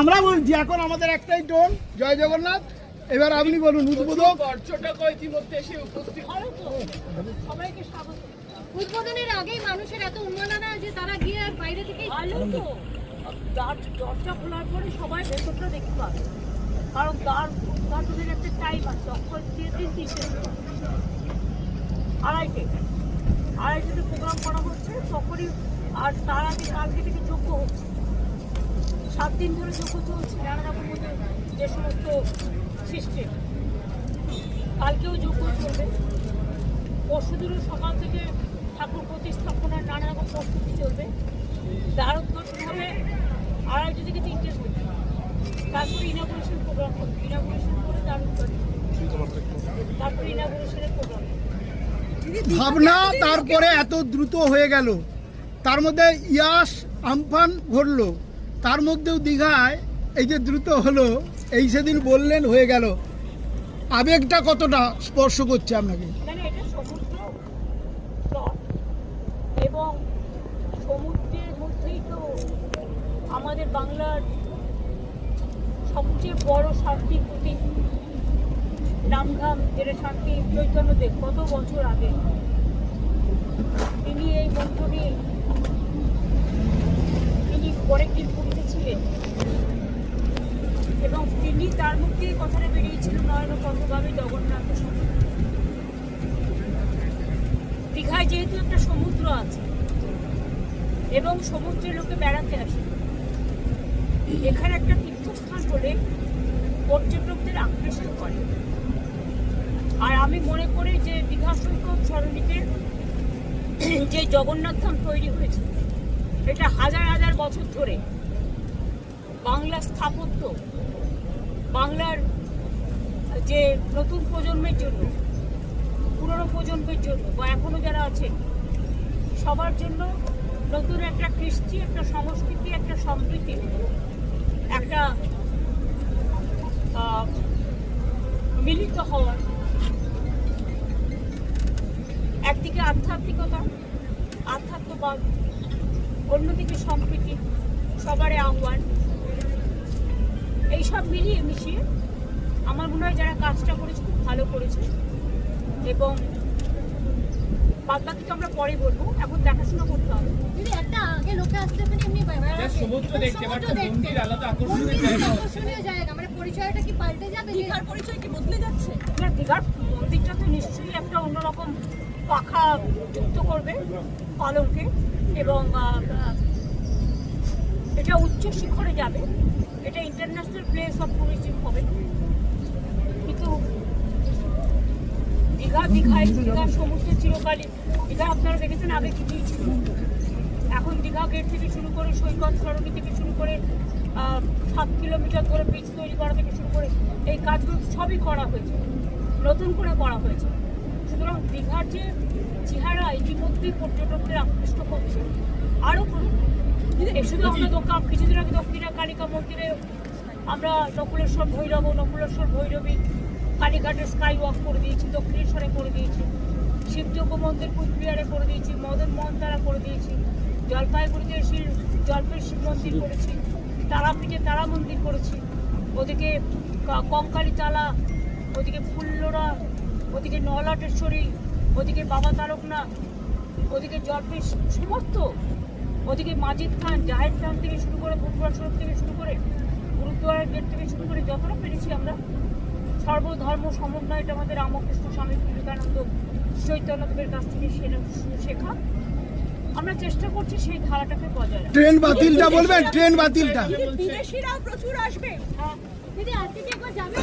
আমরা বলছি এখন আমাদের একটাই টোন জয় জগন্নাথ। এবার আপনি বলুন উদ্বোধক। উদ্বোধনের আগেই মানুষের এত উন্মাদনা যে তারা গিয়ে বাইরে থেকে দরজা খোলার পরে সবাই ভেতরটা দেখতে পাবে। কারণ দ্বার উদ্ঘাটনের একটা টাইম আছে। অক্ষর দিয়ে দিন তিনটে আড়াইটে। আড়াইটেতে প্রোগ্রাম করা হচ্ছে। তখনই আর তার আগে কালকে থেকে যোগ্য হচ্ছে। সাত দিন ধরে যোগ্য চলছে নানা রকম যে সমস্ত সিস্টেম কালকেও যোগ্য চলবে পরশুদিনও সকাল থেকে ঠাকুর প্রতিস্থাপনার নানা রকম প্রস্তুতি চলবে। দ্বারোদ্ঘাটন হবে আড়াইটে থেকে তিনটে মধ্যে তারপরে ইনাগুরেশন প্রোগ্রাম হবে। ইনাগুরেশন করে দ্বারোদ্ঘাটন তারপরে ইনাগুরেশনের প্রোগ্রাম ভাবনা তারপরে এত দ্রুত হয়ে গেল। তার মধ্যে ইয়াস আমফান ঘটলো। তার মধ্যেও দীঘায় এই যে দ্রুত হলো, এই সেদিন বললেন হয়ে গেল। আবেগটা কতটা স্পর্শ করছে আপনাকে? মানে এবং সমুদ্রের মধ্যেই তো আমাদের বাংলার সবচেয়ে বড় শান্তির প্রতীক নামধাম যেটা শান্তি চৈতন্যদেব কত বছর আগে তিনি এই মন্ত্র নিয়ে তিনি পরের দিন পুরীতে ছিলেন এবং তিনি তার মুখে এই কথাটা বেরিয়েছিল নয়ন কতভাবে জগন্নাথ সমুদ্র। দীঘায় যেহেতু একটা সমুদ্র আছে, এবং সমুদ্রে লোকে বেড়াতে আসে, এখানে একটা তীর্থস্থান বলে পর্যটকদের আকৃষ্ট করে। আর আমি মনে করি যে দীঘা সৈকত সরণিতে যে জগন্নাথ ধাম তৈরি হয়েছে, এটা হাজার হাজার বছর ধরে বাংলার স্থাপত্য বাংলার যে নতুন প্রজন্মের জন্য, পুরনো প্রজন্মের জন্য, বা এখনও যারা আছেন, সবার জন্য নতুন একটা কৃষ্টি, একটা সংস্কৃতি, একটা সম্প্রীতি, একটা মিলিত হওয়ার একদিকে আধ্যাত্মিকতা, আধ্যাত্মবাদ, অন্যদিকে সম্প্রীতি, সবারই আহ্বান। এইসব মিলিয়ে মিশিয়ে আমার মনে হয় যারা কাজটা করেছে খুব ভালো করেছে। এবং বাদ বাকি তো আমরা পরে বলব এখন দেখাশোনা করতে হবে। দিদি একটা আগে লোকে আসতে পারে এমনি বেড়াতে। সমুদ্র দেখতে সমুদ্র পারতো দেখতে। মন্দির আলাদা আকর্ষণীয় জায়গা। আকর্ষণীয় জায়গা। মানে পরিচয়টা কি পাল্টে যাবে? দীঘার পরিচয় কি বদলে যাচ্ছে? না দীঘার মন্দিরটা তো নিশ্চয়ই একটা অন্যরকম পাখা যুক্ত করবে এবং এটা উচ্চ শিখরে যাবে। এটা ইন্টারন্যাশনাল প্লেস অফ টুরিজম হবে। কিন্তু দীঘা দীঘায় দীঘা সমুদ্রের চিরকালই। দীঘা আপনারা দেখেছেন আগে কিছুই ছিল। এখন দীঘা গেট থেকে শুরু করে সৈকত সরণি থেকে শুরু করে সাত কিলোমিটার ধরে ব্রিজ তৈরি করা থেকে শুরু করে এই কাজগুলো সবই করা হয়েছে। নতুন করে করা হয়েছে। সুতরাং দীঘার যে চেহারা ইতিমধ্যেই পর্যটকদের আকৃষ্ট করছে। আরও শুধু আমরা দোকান কিছুদিন আগে দক্ষিণা কালিকা মন্দিরে আমরা নকুলেশ্বর ভৈরব, নকুলেশ্বর ভৈরবী, কালীঘাটের স্কাই ওয়াক করে দিয়েছি, দক্ষিণেশ্বরে করে দিয়েছি শিবযোগ্য মন্দির কুচবিহারে করে দিয়েছি, মদন মোহন তারা করে দিয়েছি জলপাইগুড়িতে শিল জলপাই শিব মন্দির করেছি, তারাপীঠে তারা মন্দির করেছি, ওদিকে কঙ্কালী তালা, ওদিকে ফুল্লরা, ওদিকে নলাটেশ্বরী, ওদিকে বাবা তারকনাথ, ওদিকে জলপাই সমস্ত ওদিকে মাজিদ খান জাহেদ খান থেকে শুরু করে ফুটবল সড়ক থেকে শুরু করে গুরুদ্বারের গেট থেকে শুরু করে যতটা পেরেছি আমরা সর্বধর্ম সমন্বয় এটা আমাদের রামকৃষ্ণ স্বামী বিবেকানন্দ চৈতন্যদেবের কাছ থেকে শেখা। আমরা চেষ্টা করছি সেই ধারাটাকে বজায় রাখা ট্রেন বাতিলটা বলবেন? ট্রেন বাতিলটা? বিদেশিরাও প্রচুর আসবে। হ্যাঁ। দিদি আজকে কি একবার যাবে